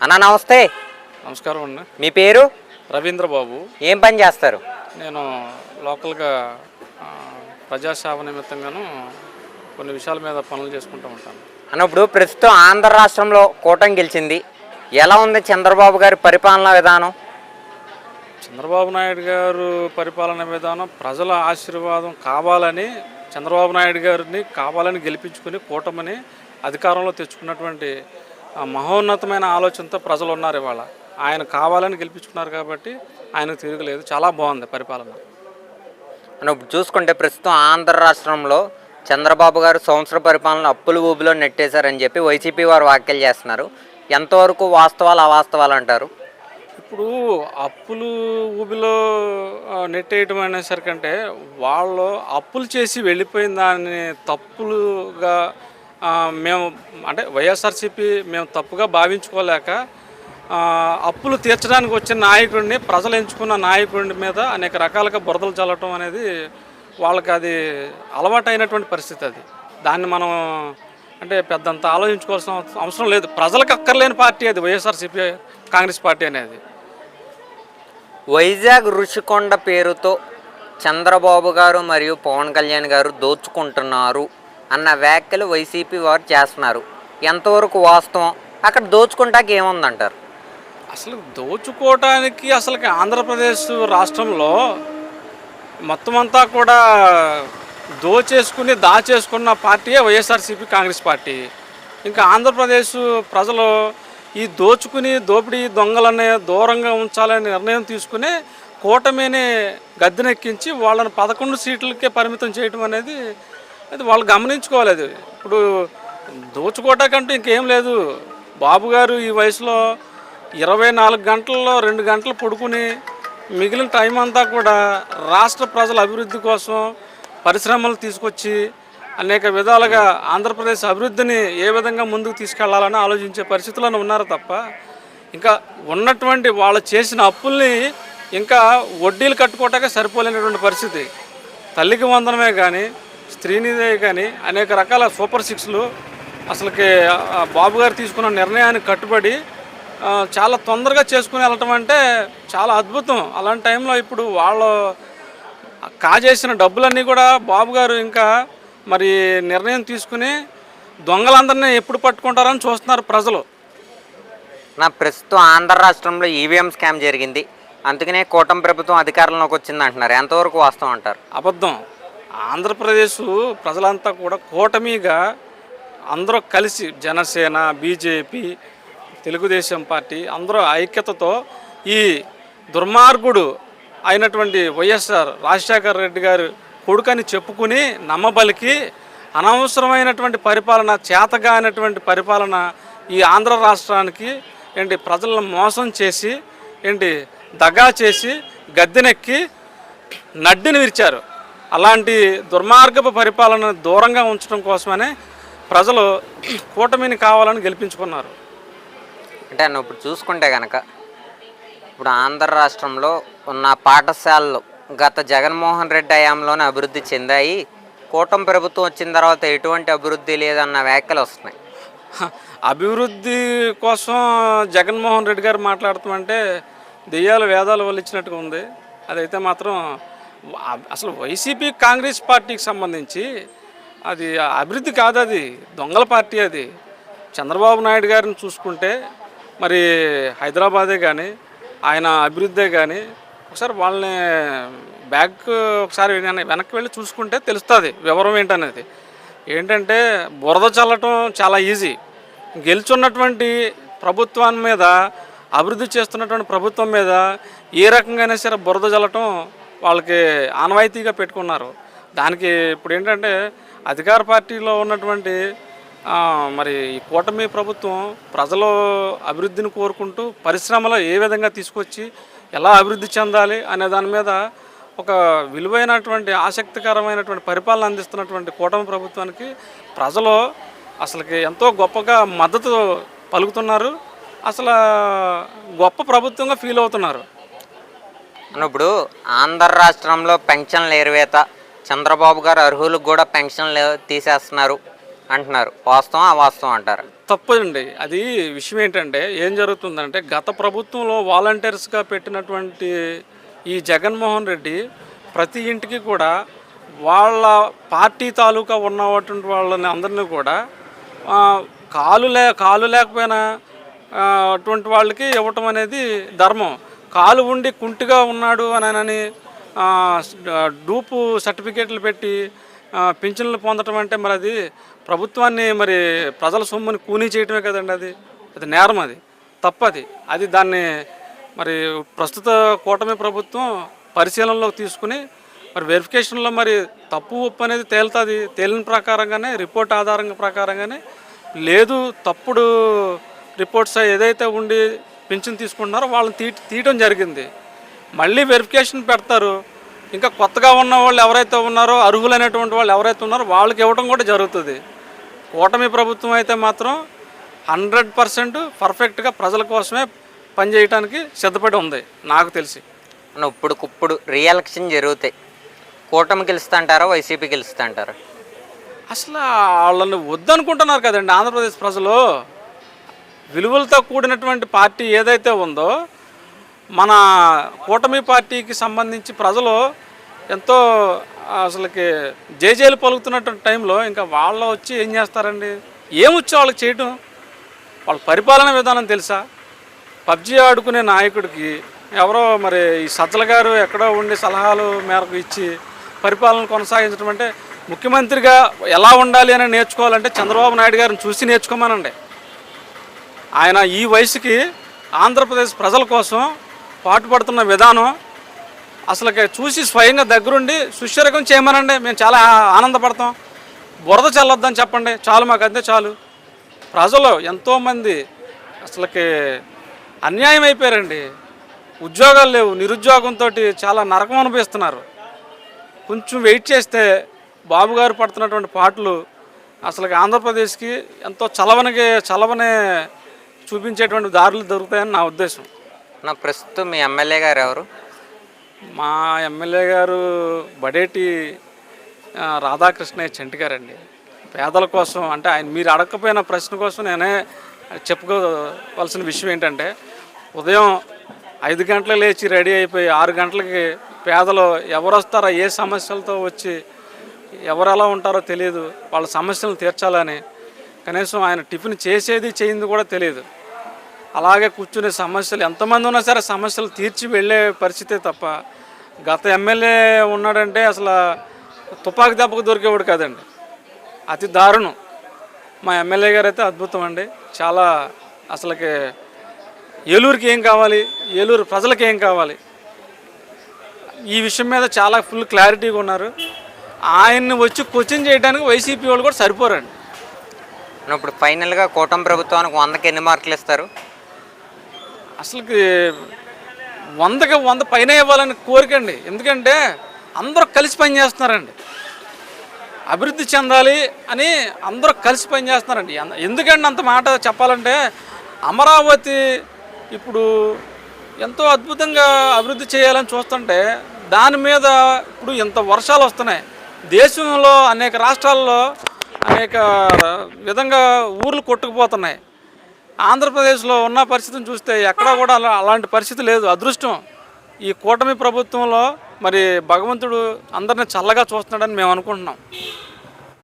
అన్న నమస్తే. నమస్కారం అండి. మీ పేరు? రవీంద్ర బాబు. ఏం పని చేస్తారు? నేను లోకల్గా ప్రజాసేవ నిమిత్తంగాను కొన్ని విషయాల మీద పనులు చేసుకుంటూ ఉంటాను. అన్న ఇప్పుడు ప్రస్తుతం ఆంధ్ర రాష్ట్రంలో కూటమి గెలిచింది. ఎలా ఉంది చంద్రబాబు గారి పరిపాలనా విధానం? చంద్రబాబు నాయుడు గారు పరిపాలన విధానం ప్రజల ఆశీర్వాదం కావాలని చంద్రబాబు నాయుడు గారిని కావాలని గెలిపించుకుని కూటమిని అధికారంలో తెచ్చుకున్నటువంటి మహోన్నతమైన ఆలోచనతో ప్రజలు ఉన్నారు ఇవాళ. ఆయన కావాలని గెలిపించుకున్నారు కాబట్టి ఆయనకు తిరగలేదు చాలా బాగుంది పరిపాలన. అన్న ఇప్పుడు చూసుకుంటే ప్రస్తుతం ఆంధ్ర రాష్ట్రంలో చంద్రబాబు గారు సంవత్సర పరిపాలన అప్పుల ఊబిలో నెట్టేశారని చెప్పి వైసీపీ వారు వ్యాఖ్యలు చేస్తున్నారు. ఎంతవరకు వాస్తవాలు అవాస్తవాలు అంటారు? ఇప్పుడు అప్పులు ఊబిలో నెట్టేయటం అనేసరికంటే వాళ్ళు అప్పులు చేసి వెళ్ళిపోయిన దాన్ని తప్పులుగా మేము అంటే వైఎస్ఆర్సీపీ మేము తప్పుగా భావించుకోలేక అప్పులు తీర్చడానికి వచ్చిన నాయకుడిని ప్రజలు ఎంచుకున్న నాయకుడి మీద అనేక రకాలుగా బురదలు చల్లటం అనేది వాళ్ళకి అది అలవాటైనటువంటి పరిస్థితి అది. దాన్ని మనం అంటే పెద్దంత ఆలోచించుకోవాల్సిన అవసరం లేదు. ప్రజలకు అక్కర్లేని పార్టీ అది వైఎస్ఆర్సీపీ కాంగ్రెస్ పార్టీ అనేది. వైజాగ్ రుషికొండ పేరుతో చంద్రబాబు గారు మరియు పవన్ కళ్యాణ్ గారు దోచుకుంటున్నారు. అన్న వ్యాఖ్యలు వైసీపీ వారు చేస్తున్నారు. ఎంతవరకు వాస్తవం? అక్కడ దోచుకుంటాకి ఏముందంటారు? అసలు దోచుకోవటానికి అసలు ఆంధ్రప్రదేశ్ రాష్ట్రంలో మొత్తం అంతా కూడా దోచేసుకుని దాచేసుకున్న పార్టీయే వైఎస్ఆర్సీపీ కాంగ్రెస్ పార్టీ. ఇంకా ఆంధ్రప్రదేశ్ ప్రజలు ఈ దోచుకుని దోపిడీ దొంగలనే దూరంగా ఉంచాలనే నిర్ణయం తీసుకుని కూటమిని గద్దెనెక్కించి వాళ్ళని పదకొండు సీట్లకే పరిమితం చేయడం అనేది అది వాళ్ళు గమనించుకోవాలి అది. ఇప్పుడు దోచుకోవటాకంటూ ఇంకేం లేదు. బాబు గారు ఈ వయసులో ఇరవై నాలుగు గంటల్లో రెండు గంటలు పడుకుని మిగిలిన టైం అంతా కూడా రాష్ట్ర ప్రజల అభివృద్ధి కోసం పరిశ్రమలు తీసుకొచ్చి అనేక విధాలుగా ఆంధ్రప్రదేశ్ అభివృద్ధిని ఏ విధంగా ముందుకు తీసుకెళ్ళాలని ఆలోచించే పరిస్థితులను ఉన్నారు తప్ప ఇంకా ఉన్నటువంటి వాళ్ళు చేసిన అప్పుల్ని ఇంకా వడ్డీలు కట్టుకోవటానికి సరిపోలేనటువంటి పరిస్థితి. తల్లికి వందనమే కానీ స్త్రీనిదే కానీ అనేక రకాల సూపర్ సిక్స్లు అసలుకి బాబు గారు తీసుకున్న నిర్ణయానికి కట్టుబడి చాలా తొందరగా చేసుకుని వెళ్ళటం అంటే చాలా అద్భుతం. అలాంటి టైంలో ఇప్పుడు వాళ్ళు కాజేసిన డబ్బులన్నీ కూడా బాబు గారు ఇంకా మరి నిర్ణయం తీసుకుని దొంగలందరినీ ఎప్పుడు పట్టుకుంటారని చూస్తున్నారు ప్రజలు. నా ప్రస్తుతం ఆంధ్ర రాష్ట్రంలో ఈవీఎం స్కామ్ జరిగింది. అందుకనే కూటమి ప్రభుత్వం అధికారంలోకి వచ్చింది అంటున్నారు ఎంతవరకు వాస్తవం అంటారు? అబద్ధం. ఆంధ్రప్రదేశ్ ప్రజలంతా కూడా కూటమిగా అందరూ కలిసి జనసేన బీజేపీ తెలుగుదేశం పార్టీ అందరూ ఐక్యతతో ఈ దుర్మార్గుడు అయినటువంటి వైఎస్ఆర్ రాజశేఖర రెడ్డి గారు కొడుకని చెప్పుకుని నమ్మబలికి అనవసరమైనటువంటి పరిపాలన చేతగానటువంటి పరిపాలన ఈ ఆంధ్ర రాష్ట్రానికి ఏంటి ప్రజలను మోసం చేసి ఏంటి దగా చేసి గద్దెనెక్కి నడ్డిని విరిచారు. అలాంటి దుర్మార్గపు పరిపాలన దూరంగా ఉంచడం కోసమనే ప్రజలు కూటమిని కావాలని గెలిపించుకున్నారు. అంటే అన్న ఇప్పుడు చూసుకుంటే కనుక ఇప్పుడు ఆంధ్ర రాష్ట్రంలో ఉన్న పాఠశాలలు గత జగన్మోహన్ రెడ్డి హయాంలోనే అభివృద్ధి చెందాయి. కూటమి ప్రభుత్వం వచ్చిన తర్వాత ఎటువంటి అభివృద్ధి లేదన్న వ్యాఖ్యలు వస్తున్నాయి. అభివృద్ధి కోసం జగన్మోహన్ రెడ్డి గారు మాట్లాడుతామంటే దెయ్యాలు వేదాలు వల్లించినట్టుగా ఉంది. అదైతే మాత్రం అసలు వైసీపీ కాంగ్రెస్ పార్టీకి సంబంధించి అది అభివృద్ధి కాదు అది. దొంగల పార్టీ అది. చంద్రబాబు నాయుడు గారిని చూసుకుంటే మరి హైదరాబాదే కానీ ఆయన అభివృద్ధే కానీ ఒకసారి వాళ్ళని బ్యాక్ ఒకసారి వెనక్కి వెళ్ళి చూసుకుంటే తెలుస్తుంది వివరం ఏంటనేది. ఏంటంటే బురద చల్లటం చాలా ఈజీ. గెలుచున్నటువంటి ప్రభుత్వం మీద అభివృద్ధి చేస్తున్నటువంటి ప్రభుత్వం మీద ఏ రకంగానే సరే బురద చల్లటం వాళ్ళకి ఆనవాయితీగా పెట్టుకున్నారు. దానికి ఇప్పుడు ఏంటంటే అధికార పార్టీలో ఉన్నటువంటి మరి ఈ కూటమి ప్రభుత్వం ప్రజలు అభివృద్ధిని కోరుకుంటూ పరిశ్రమలు ఏ విధంగా తీసుకొచ్చి ఎలా అభివృద్ధి చెందాలి అనే దాని మీద ఒక విలువైనటువంటి ఆసక్తికరమైనటువంటి పరిపాలన అందిస్తున్నటువంటి కూటమి ప్రభుత్వానికి ప్రజలు అసలుకి ఎంతో గొప్పగా మద్దతు పలుకుతున్నారు. అసలు గొప్ప ప్రభుత్వంగా ఫీల్ అవుతున్నారు. ఇప్పుడు ఆంధ్ర రాష్ట్రంలో పెన్షన్లు ఎరువేత చంద్రబాబు గారు అర్హులకు కూడా పెన్షన్లు తీసేస్తున్నారు అంటున్నారు. వాస్తవం అవాస్తవం అంటారు? తప్పదండి. అది విషయం ఏంటంటే ఏం జరుగుతుందంటే గత ప్రభుత్వంలో వాలంటీర్స్గా పెట్టినటువంటి ఈ జగన్మోహన్ రెడ్డి ప్రతి ఇంటికి కూడా వాళ్ళ పార్టీ తాలూకా ఉన్నటువంటి వాళ్ళని అందరినీ కూడా కాలు లే కాలు లేకపోయినా అటువంటి వాళ్ళకి ఇవ్వటం అనేది ధర్మం. కాలు ఉండి కుంటిగా ఉన్నాడు అని డూపు సర్టిఫికేట్లు పెట్టి పింఛన్లు పొందటం అంటే మరి అది ప్రభుత్వాన్ని మరి ప్రజల సొమ్ముని కూనీ చేయటమే కదండి అది. అది నేరం అది. తప్పది. అది దాన్ని మరి ప్రస్తుత కూటమి ప్రభుత్వం పరిశీలనలోకి తీసుకుని మరి వెరిఫికేషన్లో మరి తప్పు ఒప్పు అనేది తేలుతుంది. తేలిన ప్రకారంగానే రిపోర్ట్ ఆధారంగా ప్రకారంగానే. లేదు తప్పుడు రిపోర్ట్స్ ఏదైతే ఉండి పింఛన్ తీసుకుంటున్నారో వాళ్ళని తీ తీయటం జరిగింది. మళ్ళీ వెరిఫికేషన్ పెడతారు. ఇంకా కొత్తగా ఉన్న వాళ్ళు ఎవరైతే ఉన్నారో అర్హులైనటువంటి వాళ్ళు ఎవరైతే ఉన్నారో వాళ్ళకి ఇవ్వడం కూడా జరుగుతుంది. కూటమి ప్రభుత్వం అయితే మాత్రం హండ్రెడ్ పర్సెంట్ పర్ఫెక్ట్గా ప్రజల కోసమే పనిచేయడానికి సిద్ధపడి ఉంది నాకు తెలిసి. ఇప్పుడుకిప్పుడు రీఎలక్షన్ జరుగుతాయి. కూటమి గెలుస్తుంటారా వైసీపీ గెలుస్తుంటారా? అసలు వాళ్ళని వద్దనుకుంటున్నారు కదండి ఆంధ్రప్రదేశ్ ప్రజలు. విలువలతో కూడినటువంటి పార్టీ ఏదైతే ఉందో మన కూటమి పార్టీకి సంబంధించి ప్రజలు ఎంతో అసలుకి జేజేలు పలుకుతున్నటువంటి టైంలో ఇంకా వాళ్ళ వచ్చి ఏం చేస్తారండి? ఏమొచ్చి వాళ్ళకి చేయటం? వాళ్ళ పరిపాలన విధానం తెలుసా? పబ్జి ఆడుకునే నాయకుడికి ఎవరో మరి ఈ సజ్జల గారు ఎక్కడో ఉండి సలహాలు మేరకు ఇచ్చి పరిపాలన కొనసాగించడం అంటే ముఖ్యమంత్రిగా ఎలా ఉండాలి అని నేర్చుకోవాలంటే చంద్రబాబు నాయుడు గారిని చూసి నేర్చుకోమనండి. ఆయన ఈ వయసుకి ఆంధ్రప్రదేశ్ ప్రజల కోసం పాటుపడుతున్న విధానం అసలు చూసి స్వయంగా దగ్గరుండి సుశీరకం చేయమనండి మేము చాలా ఆనందపడతాం. బురద చల్లొద్దని చెప్పండి. చాలు మాకు అంతే చాలు. ప్రజలు ఎంతోమంది అసలుకి అన్యాయం అయిపోయారండి. ఉద్యోగాలు లేవు. నిరుద్యోగంతో చాలా నరకం అనిపిస్తున్నారు కొంచెం వెయిట్ చేస్తే బాబు గారు పడుతున్నటువంటి పాటలు అసలు ఆంధ్రప్రదేశ్కి ఎంతో చలవనకి చలవనే చూపించేటువంటి దారులు దొరుకుతాయని నా ఉద్దేశం. నా ప్రస్తుతం మీ ఎమ్మెల్యే గారు ఎవరు? మా ఎమ్మెల్యే గారు బడేటి ఆ, రాధాకృష్ణయ్య చెంటి గారండి పేదల కోసం అంటే ఆయన మీరు అడగకపోయిన ప్రశ్న కోసం నేనే చెప్పుకోవాల్సిన విషయం ఏంటంటే ఉదయం ఐదు గంటలకు లేచి రెడీ అయిపోయి ఆరు గంటలకి పేదలు ఎవరు వస్తారో ఏ సమస్యలతో వచ్చి ఎవరు ఎలా ఉంటారో తెలియదు. వాళ్ళ సమస్యలను తీర్చాలని కనీసం ఆయన టిఫిన్ చేసేది చేయింది కూడా తెలియదు. అలాగే కూర్చునే సమస్యలు ఎంతమంది ఉన్నా సరే సమస్యలు తీర్చి వెళ్ళే పరిస్థితే తప్ప గత ఎమ్మెల్యే ఉన్నాడంటే అసలు తుపాకి దెబ్బకు దొరికేవాడు కాదండి. అతి దారుణం. మా ఎమ్మెల్యే గారు అయితే అద్భుతం అండి. చాలా అసలుకి ఏలూరుకి ఏం కావాలి? ఏలూరు ప్రజలకి ఏం కావాలి? ఈ విషయం మీద చాలా ఫుల్ క్లారిటీగా ఉన్నారు. ఆయన్ని వచ్చి క్వశ్చన్ చేయడానికి వైసీపీ వాళ్ళు కూడా సరిపోరండి. ఇప్పుడు ఫైనల్గా కూటమి ప్రభుత్వానికి వందకి ఎన్ని మార్కులు ఇస్తారు? అసలుకి వందకి వంద పైన ఇవ్వాలని కోరికండి ఎందుకంటే అందరూ కలిసి పనిచేస్తున్నారండి అభివృద్ధి చెందాలి అని అందరూ కలిసి పనిచేస్తున్నారండి ఎన్- ఎందుకండి అంత మాట చెప్పాలంటే అమరావతి ఇప్పుడు ఎంతో అద్భుతంగా అభివృద్ధి చేయాలని చూస్తుంటే దాని మీద ఇప్పుడు ఇంత వర్షాలు వస్తున్నాయి. దేశంలో అనేక రాష్ట్రాల్లో అనేక విధంగా ఊర్లు కొట్టుకుపోతున్నాయి. ఆంధ్రప్రదేశ్లో ఉన్న పరిస్థితిని చూస్తే ఎక్కడా కూడా అలా అలాంటి పరిస్థితి లేదు. అదృష్టం ఈ కూటమి ప్రభుత్వంలో మరి భగవంతుడు అందరిని చల్లగా చూస్తున్నాడని మేము అనుకుంటున్నాం.